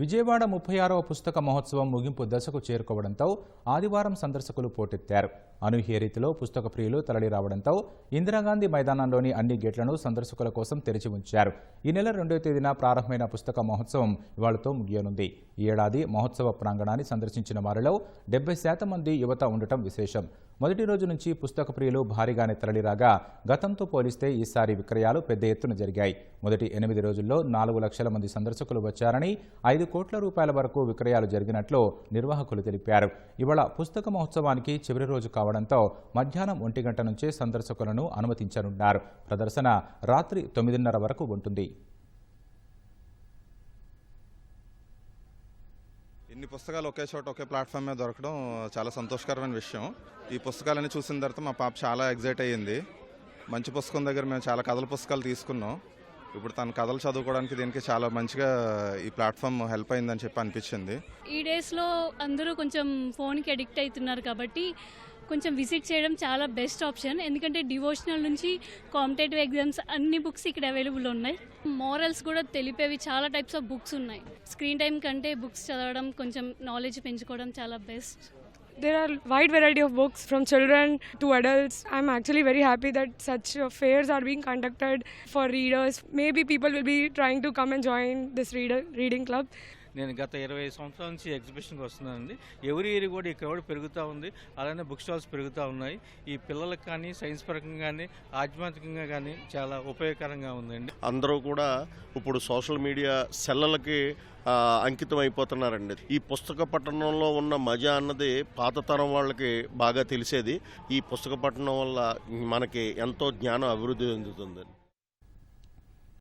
విజయవాడ ముప్పై ఆరవ పుస్తక మహోత్సవం ముగింపు దశకు చేరుకోవడంతో ఆదివారం సందర్శకులు పోటెత్తారు. అనూహ్య రీతిలో పుస్తక ప్రియులు తరలి రావడంతో ఇందిరాగాంధీ మైదానంలోని అన్ని గేట్లను సందర్శకుల కోసం తెరిచి ఉంచారు. ఈ నెల రెండవ తేదీన ప్రారంభమైన పుస్తక మహోత్సవం ఇవాళతో ముగియనుంది. ఈ ఏడాది మహోత్సవ ప్రాంగణాన్ని సందర్శించిన వారిలో డెబ్బై శాతం మంది యువత ఉండటం విశేషం. మొదటి రోజు నుంచి పుస్తక ప్రియులు భారీగానే తరలిరాగా గతంతో పోలిస్తే ఈసారి విక్రయాలు పెద్ద ఎత్తున జరిగాయి. మొదటి ఎనిమిది రోజుల్లో నాలుగు లక్షల మంది సందర్శకులు వచ్చారని ఐదు కోట్ల రూపాయల వరకు విక్రయాలు జరిగినట్లు నిర్వాహకులు తెలిపారు. ఇవాళ పుస్తక మహోత్సవానికి చివరి రోజు కావడంతో మధ్యాహ్నం ఒంటి గంట నుంచే సందర్శకులను అనుమతించనున్నారు. ప్రదర్శన రాత్రి తొమ్మిదిన్నర వరకు ఉంటుంది. ఇన్ని పుస్తకాలు ఒకే చోట ఒకే ప్లాట్ఫామ్ మీద దొరకడం చాలా సంతోషకరమైన విషయం. ఈ పుస్తకాలన్నీ చూసిన తర్వాత మా పాప చాలా ఎగ్జైట్ అయ్యింది. మంచి పుస్తకం దగ్గర మేము చాలా కథల పుస్తకాలు తీసుకున్నాం. ఇప్పుడు తన కథలు చదువుకోవడానికి దీనికి చాలా మంచిగా ఈ ప్లాట్ఫామ్ హెల్ప్ అయిందని చెప్పి అనిపించింది. ఈ డేస్లో అందరూ కొంచెం ఫోన్కి అడిక్ట్ అవుతున్నారు కాబట్టి కొంచెం విజిట్ చేయడం చాలా బెస్ట్ ఆప్షన్. ఎందుకంటే డివోషనల్ నుంచి కాంపిటేటివ్ ఎగ్జామ్స్ అన్ని బుక్స్ ఇక్కడ అవైలబుల్ ఉన్నాయి. మోరల్స్ కూడా తెలిపేవి చాలా టైప్స్ ఆఫ్ బుక్స్ ఉన్నాయి. స్క్రీన్ టైం కంటే బుక్స్ చదవడం కొంచెం నాలెడ్జ్ పెంచుకోవడం చాలా best. There are wide variety of books from children to adults. I'm actually very happy that such fairs are being conducted for readers. Maybe people will be trying to come and join this reader reading club. నేను గత ఇరవై సంవత్సరాల నుంచి ఎగ్జిబిషన్కి వస్తున్నానండి. ఎవరి year కూడా ఈ crowd పెరుగుతూ ఉంది. అలానే బుక్ స్టాల్స్ పెరుగుతూ ఉన్నాయి. ఈ పిల్లలకు కానీ సైన్స్ పరంగా కానీ ఆధ్యాత్మికంగా కానీ చాలా ఉపయోగకరంగా ఉందండి. అందరూ కూడా ఇప్పుడు సోషల్ మీడియా సెల్లలకి అంకితం అయిపోతున్నారండి. ఈ పుస్తక పట్టణంలో ఉన్న మజా అన్నది పాత తరం వాళ్ళకి బాగా తెలిసేది. ఈ పుస్తక పట్టణం వల్ల మనకి ఎంతో జ్ఞానం అభివృద్ధి చెందుతుంది.